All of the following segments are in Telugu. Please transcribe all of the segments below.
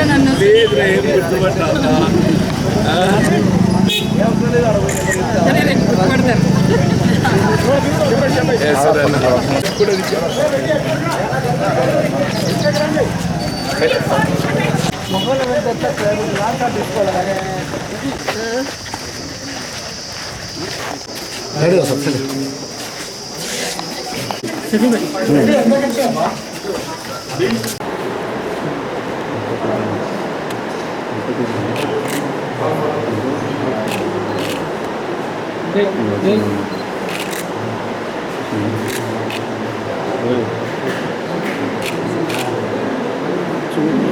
గుర్తుపట్టారా నన్ను లేదురా ఏం గుర్తుపట్టాలా సరే రేపు గుర్తుపడతారు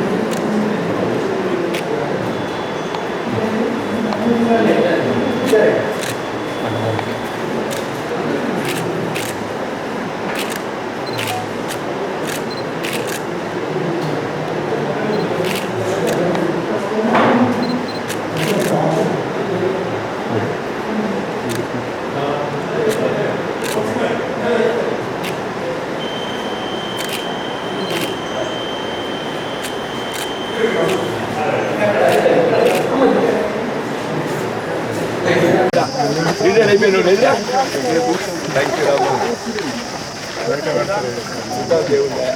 థ్యాంక్ యూ రాము దేవుడా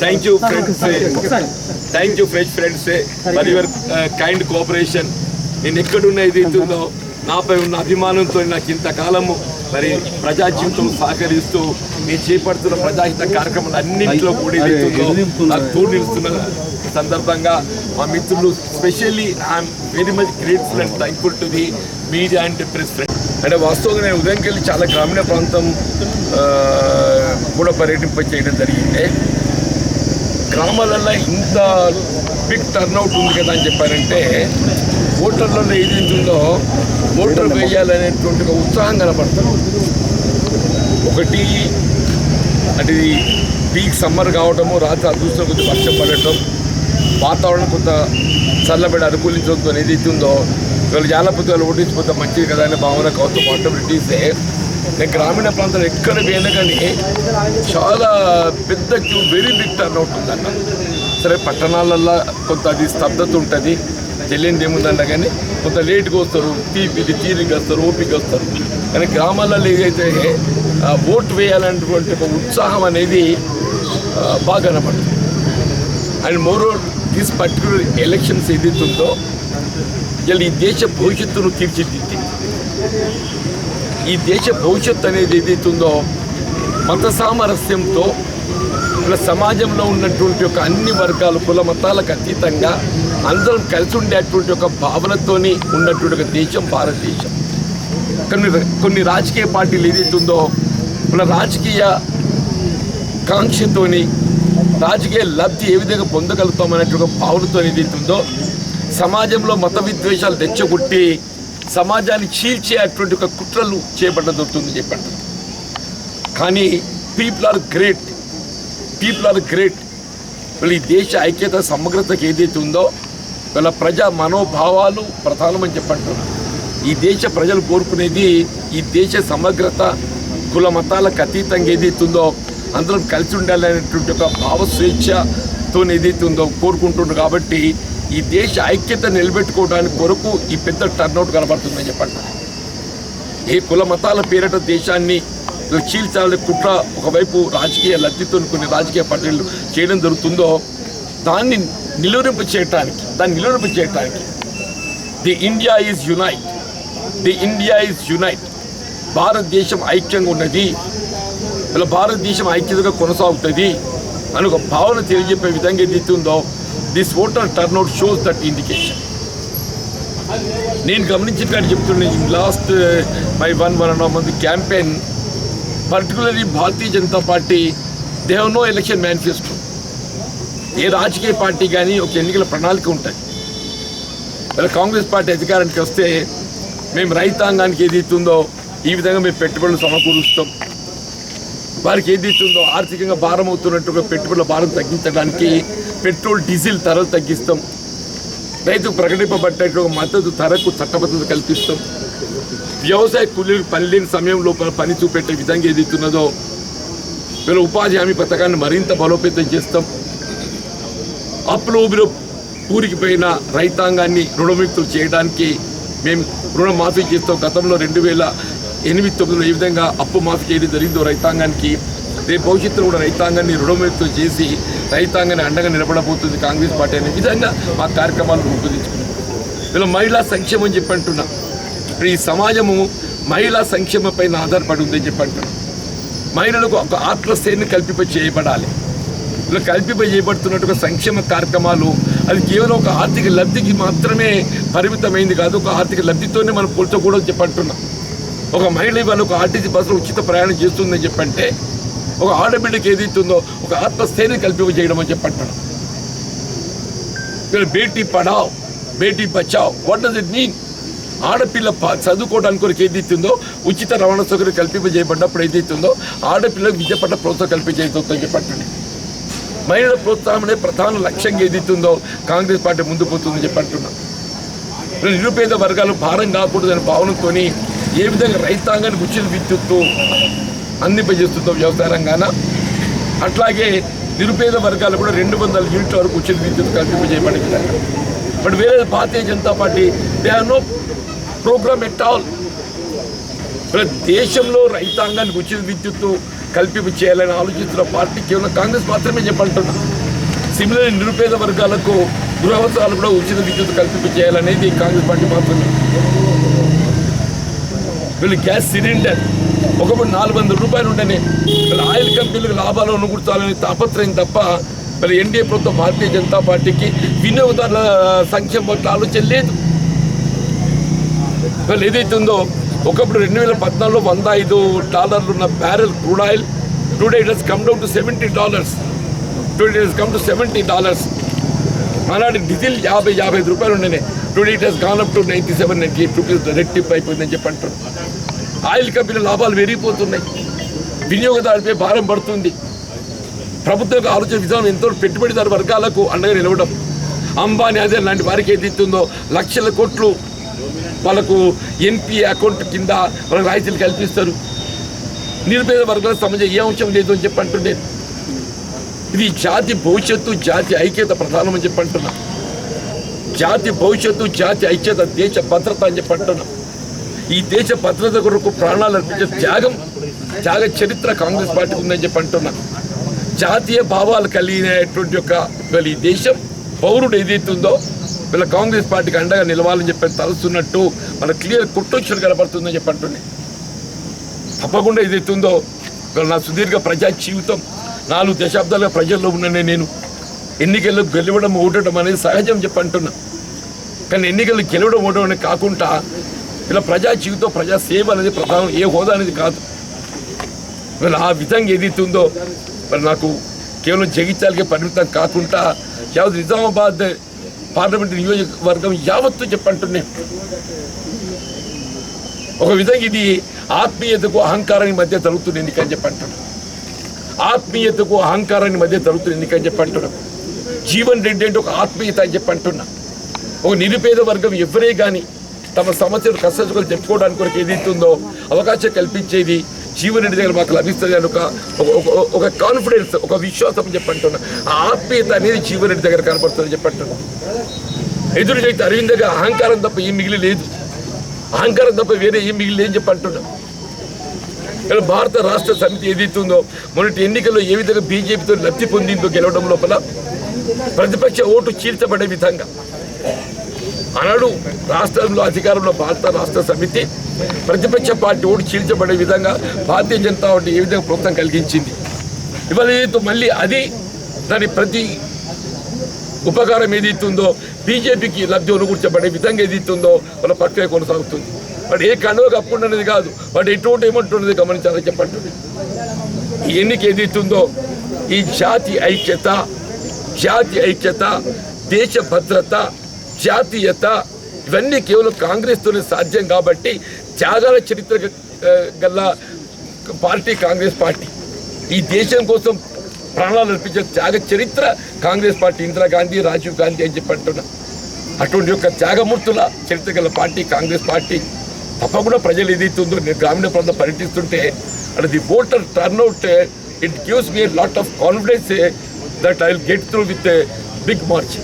thank you friends thank you friends friends for your kind cooperation నేను ఎక్కడున్న ఏదైతుందో నాపై ఉన్న అభిమానంతో నాకు ఇంతకాలము మరి ప్రజా జీవితం సహకరిస్తూ నేను చేపడుతున్న ప్రజాహిత కార్యక్రమాలు అన్నింటిలో కూడా నాకు తోడు నిలుస్తున్న సందర్భంగా మా మిత్రులు specially I'm very much grateful and thankful to the media and press friend అంటే వాస్తవంగా నేను ఉదయంకి వెళ్ళి చాలా గ్రామీణ ప్రాంతం కూడా పర్యటింప చేయడం జరిగింది. గ్రామాలలో ఇంత బిగ్ టర్న్అవుట్ ఉంది కదా అని చెప్పారంటే ఓటర్లలో ఏది ఉందో ఓటర్ వేయాలనేటువంటి ఒక ఉత్సాహం కనపడుతుంది ఒకటి అంటే పీక్ సమ్మర్ కావడము రాత్రి అదృష్టం కొద్ది వర్షం పడటం వాతావరణం కొంత చల్లబడి అనుకూలించడంతో ఏదైతే ఉందో ఇవాళ జాలపతి ఓటించిపోతే మంచిది కదా అనే భావన కౌతం ఆటోమేటిక్సే నేను గ్రామీణ ప్రాంతాలు ఎక్కడ పోయినా కానీ చాలా పెద్ద queue very big turn out ఉందన్న. సరే పట్టణాలల్లో కొంత అది స్తబ్దత ఉంటుంది. తెలియనిది ఏముందంట కానీ కొంత లేట్గా వస్తారు తీపి తీరిక వస్తారు ఓపిక వస్తారు. కానీ గ్రామాలలో ఏదైతే ఓటు వేయాలనేటువంటి ఒక ఉత్సాహం అనేది బాగా కనపడుతుంది. And moreover this particular elections ఏదైతే ఉందో ఇలా ఈ దేశ భవిష్యత్తును తీర్చిదిద్ది. ఈ దేశ భవిష్యత్తు అనేది ఏదైతుందో ఉందో మత సామరస్యంతో ఇలా సమాజంలో ఉన్నటువంటి ఒక అన్ని వర్గాలు కుల మతాలకు అతీతంగా అందరం కలిసి ఉండేటువంటి ఒక భావనతోని ఉన్నటువంటి ఒక దేశం భారతదేశం. కొన్ని కొన్ని రాజకీయ పార్టీలు ఏదైతే ఉందో మన రాజకీయ కాంక్షతోని రాజకీయ లబ్ధి ఏ విధంగా పొందగలుగుతామనేటువంటి ఒక భావనతో ఏదైతే ఉందో సమాజంలో మత విద్వేషాలు తెచ్చగొట్టి సమాజాన్ని చీల్చేటువంటి ఒక కుట్రలు చేపట్టదొరుకుతుంది చెప్పండి. కానీ people are great people are great మళ్ళీ ఈ దేశ ఐక్యత సమగ్రతకి ఏదైతే ఉందో వీళ్ళ ప్రజా మనోభావాలు ప్రధానమని చెప్పంటున్నారు ఈ దేశ ప్రజలు కోరుకునేది ఈ దేశ సమగ్రత కుల మతాలకు అతీతంగా ఏదైతుందో ఉందో అందరం కలిసి ఉండాలనేటువంటి ఒక భావ స్వేచ్ఛతో ఏదైతే ఉందో కోరుకుంటున్నారు కాబట్టి ఈ దేశ ఐక్యత నిలబెట్టుకోవడానికి కొరకు ఈ పెద్ద టర్నౌట్ కనబడుతుందని చెప్పండి ఏ కుల మతాల పేరిట దేశాన్ని చీల్చాలని కుట్ర ఒకవైపు రాజకీయ లబ్ధితో కొన్ని రాజకీయ పార్టీలు చేయడం జరుగుతుందో దాన్ని నిలువరింప చేయటానికి దాన్ని నిలువరింపు చేయటానికి. The India is unite the India is unite భారతదేశం ఐక్యంగా ఉన్నది. ఇలా భారతదేశం ఐక్యతగా కొనసాగుతుంది అని ఒక భావన తెలియజెప్పే విధంగా ఏదైతే ఉందో this voter turnout shows that indication నేను గమనించినట్టు చెప్తున్నాను last my one one and half month campaign particularly Bharatiya Janata Party they no election manifesto ఏ రాజకీయ పార్టీ కానీ ఒక ఎన్నికల ప్రణాళిక ఉంటుంది ఇలా కాంగ్రెస్ పార్టీ అధికారానికి వస్తే మేము రైతాంగానికి ఏది ఇస్తుందో ఈ విధంగా మేము పెట్టుబడులు సమకూరుస్తాం. వారికి ఏది ఇస్తుందో ఆర్థికంగా భారం అవుతున్నట్టుగా పెట్టుబడుల భారం తగ్గించడానికి పెట్రోల్ డీజిల్ ధరలు తగ్గిస్తాం. రైతుకు ప్రకటింపబడ్డట్టు మద్దతు ధరకు చట్టబద్ధత కల్పిస్తాం. వ్యవసాయ కూలీలకు పని లేని సమయం లోపల పని చూపెట్టే విధంగా ఏదైతున్నదో వీళ్ళ ఉపాధి హామీ పథకాన్ని మరింత బలోపేతం చేస్తాం. అప్పులు ఊబిలో ఊరికిపోయిన రైతాంగాన్ని రుణముక్తులు చేయడానికి మేము రుణమాఫీ చేస్తాం గతంలో రెండు వేల ఎనిమిది తొమ్మిదిలో ఏ విధంగా అప్పు మాఫీ చేయడం జరిగిందో రైతాంగానికి రేపు భవిష్యత్తులో కూడా రైతాంగాన్ని రుణముక్తులు చేసి రైతాంగాన్ని అండగా నిలబడబోతుంది కాంగ్రెస్ పార్టీ అనే విధంగా మా కార్యక్రమాలు రూపొందించుకున్నాం. ఇలా మహిళా సంక్షేమం చెప్పి అంటున్నా. ఇప్పుడు ఈ సమాజము మహిళా సంక్షేమం పైన ఆధారపడి ఉందని చెప్పి అంటున్నా. మహిళలకు ఒక ఆత్మస్థైర్యం కల్పింప చేయబడాలి. ఇలా కల్పింప చేయబడుతున్నట్టుగా సంక్షేమ కార్యక్రమాలు అది కేవలం ఒక ఆర్థిక లబ్ధికి మాత్రమే పరిమితమైంది కాదు ఒక ఆర్థిక లబ్ధితోనే మనం పోల్చకూడదు చెప్పంటున్నాం. ఒక మహిళ ఇవాళ ఒక ఆర్టీసీ బస్సులో ఉచిత ప్రయాణం చేస్తుందని చెప్పంటే ఒక ఆడబిడ్డకి ఏదైతుందో ఒక ఆత్మస్థైర్యం కల్పింప చేయడం అని చెప్పంటున్నాం. Beti Padhao Beti Bachao what does it mean ఆడపిల్ల చదువుకోవడానికి కొరకు ఏదైతుందో ఉచిత రవాణా సౌకర్యం కల్పింపజేయబడినప్పుడు ఏదైతుందో ఆడపిల్లలకు విద్య పట్ల ప్రోత్సాహం కల్పించేస్తుందని చెప్పండి మహిళల ప్రోత్సాహమనే ప్రధాన లక్ష్యంగా ఏదైతుందో కాంగ్రెస్ పార్టీ ముందు పోతుందని చెప్పి అంటున్నాం. నిరుపేద వర్గాలు భారం కాకూడదనే భావనతో ఏ విధంగా రైతాంగానికి ఉచిత విద్యుత్తు అందింపజేస్తుందో వ్యవసాయ రంగాన అట్లాగే నిరుపేద వర్గాలు కూడా రెండు వందల యూనిట్ల వరకు ఉచిత విద్యుత్ కల్పింపజేయబడే బట్ వేరే Bharatiya Janata Party they are no program at all. దేశంలో రైతాంగానికి ఉచిత విద్యుత్తు కల్పింపు చేయాలని ఆలోచిస్తున్న పార్టీ కేవలం కాంగ్రెస్ మాత్రమే చెప్పంటున్నా. సిమిలర్ నిరుపేద వర్గాలకు గృహవసరాలు కూడా ఉచిత విద్యుత్ కల్పింపు చేయాలనేది కాంగ్రెస్ పార్టీ మాత్రమే. వీళ్ళు గ్యాస్ సిలిండర్ ఒకప్పుడు నాలుగు వందల రూపాయలు ఉండనే. వీళ్ళు ఆయిల్ కంపెనీలకు లాభాలు అనుకుంటాలని తాపత్రయం తప్ప మరి ఎన్డీఏ ప్రభుత్వం భారతీయ జనతా పార్టీకి వినియోగదారుల సంక్షేమ పట్ల ఆలోచన లేదు. వీళ్ళు ఏదైతే ఉందో ఒకప్పుడు రెండు వేల పద్నాలుగులో వంద ఐదు డాలర్లు ఉన్న barrel crude oil today it has come down to seventy dollars today it come to seventy dollars ఆనాడు డీజిల్ యాభై యాభై ఐదు రూపాయలు ఉండేనే. Today it has gone up to ninety seven ninety eight rupees రెట్టింపు అయిపోయిందని చెప్పి అంటారు. ఆయిల్ కంపెనీ లాభాలు పెరిగిపోతున్నాయి వినియోగదారుపై భారం పడుతుంది. ప్రభుత్వ ఆలోచన విధానం ఎంతో పెట్టుబడిదారు వర్గాలకు అండగా నిలవడం. అంబానీ అదే లాంటి వారికి ఏది ఇస్తుందో లక్షల కోట్లు వాళ్ళకు ఎన్పి అకౌంట్ కింద వాళ్ళకి రాయితీలు కల్పిస్తారు. నిరుపేద వర్గాల సంబంధించి ఏ అంశం లేదు అని చెప్పి అంటుండే. ఇది జాతి భవిష్యత్తు జాతి ఐక్యత ప్రధానమని చెప్పి అంటున్నా. జాతి భవిష్యత్తు జాతి ఐక్యత దేశ భద్రత అని చెప్పి అంటున్నా. ఈ దేశ భద్రత కొరకు ప్రాణాలు అర్పించే త్యాగం త్యాగ చరిత్ర కాంగ్రెస్ పార్టీకి ఉందని చెప్పి అంటున్నా. జాతీయ భావాలు కలిగినటువంటి యొక్క ఈ దేశం పౌరుడు ఏదైతుందో వీళ్ళ కాంగ్రెస్ పార్టీకి అండగా నిలవాలని చెప్పి తలుస్తున్నట్టు మన క్లియర్ కుట్టొచ్చులు కనబడుతుందని చెప్పి అంటుండే తప్పకుండా ఏదైతుందో ఎత్తుందో నా సుదీర్ఘ ప్రజా జీవితం నాలుగు దశాబ్దాలుగా ప్రజల్లో ఉన్ననే నేను. ఎన్నికల్లో గెలవడం ఓడటం అనేది సహజం చెప్పి అంటున్నా. కానీ ఎన్నికలు గెలవడం ఓడడం అనేది కాకుండా ఇలా ప్రజా జీవితం ప్రజా సేవ అనేది ప్రధానం ఏ హోదా అనేది కాదు. మరి ఆ విధంగా ఏదైతుందో మరి నాకు కేవలం జగిత్యాలకే పరిమితం కాకుండా యావత్ నిజామాబాద్ పార్లమెంట్ నియోజకవర్గం యావత్తు చెప్పంటున్నాయి. ఒక విధంగా ఇది ఆత్మీయతకు అహంకారానికి మధ్య జరుగుతున్న ఎన్నిక అని చెప్పంటున్నాను ఆత్మీయతకు అహంకారానికి మధ్య జరుగుతున్న ఎన్నిక అని చెప్పంటున్నాం. జీవన్ రెడ్డి అంటే ఒక ఆత్మీయత అని చెప్పంటున్నా. ఒక నిరుపేద వర్గం ఎవరే కానీ తమ సమస్యలు కష్టసులు చెప్పుకోవడానికి కొరకు ఏదైతుందో అవకాశం కల్పించేది జీవన్ దగ్గర మాకు లభిస్తుంది అని ఒక ఒక- కాన్ఫిడెన్స్ ఒక విశ్వాసం చెప్పంటున్నా. ఆ ఆత్మీయత అనేది జీవన్ దగ్గర కనపడుతుంది చెప్పంటున్నా. ఎదురు చేతి అరవింద్ దగ్గర అహంకారం తప్ప ఏం మిగిలి లేదు అహంకారం తప్ప వేరే ఏం మిగిలి లేని చెప్పంటున్నా భారత రాష్ట్ర సమితి ఏదైతుందో ఉందో మొన్నటి ఎన్నికల్లో ఏ విధంగా బీజేపీతో లబ్ధి పొందిందో గెలవడం లోపల ప్రతిపక్ష ఓటు చీల్చబడే విధంగా అనడు. రాష్ట్రంలో అధికారంలో భారత రాష్ట్ర సమితి ప్రతిపక్ష పార్టీ ఓటు చీల్చబడే విధంగా భారతీయ జనతా పార్టీ ఏ విధంగా ప్రభుత్వం కలిగించింది? ఇవాళ ఏదైతే మళ్ళీ అది దాని ప్రతి ఉపకారం ఏదైతుందో బీజేపీకి లబ్ధి అనుకూర్చబడే విధంగా ఏదైతుందో వాళ్ళ ప్రక్రియ కొనసాగుతుంది. వాడు ఏ కండువ కప్పుకుంటున్నది కాదు వాడు ఎటువంటి ఏమంటున్నది గమనించాలని చెప్పండి ఈ ఎన్నిక ఏదైతుందో ఈ జాతి ఐక్యత జాతి ఐక్యత దేశ భద్రత జాతీయత ఇవన్నీ కేవలం కాంగ్రెస్తోనే సాధ్యం కాబట్టి త్యాగాల చరిత్ర గల పార్టీ కాంగ్రెస్ పార్టీ. ఈ దేశం కోసం ప్రాణాలు అర్పించే త్యాగ చరిత్ర కాంగ్రెస్ పార్టీ ఇందిరాగాంధీ రాజీవ్ గాంధీ అని చెప్పి అంటున్నా. అటువంటి యొక్క త్యాగమూర్తుల చరిత్ర గల పార్టీ కాంగ్రెస్ పార్టీ తప్పకుండా ప్రజలు ఏదైతుందో నేను గ్రామీణ ప్రాంతం పర్యటిస్తుంటే and the voter turnout it gives me lot of confidence that I will get through with big march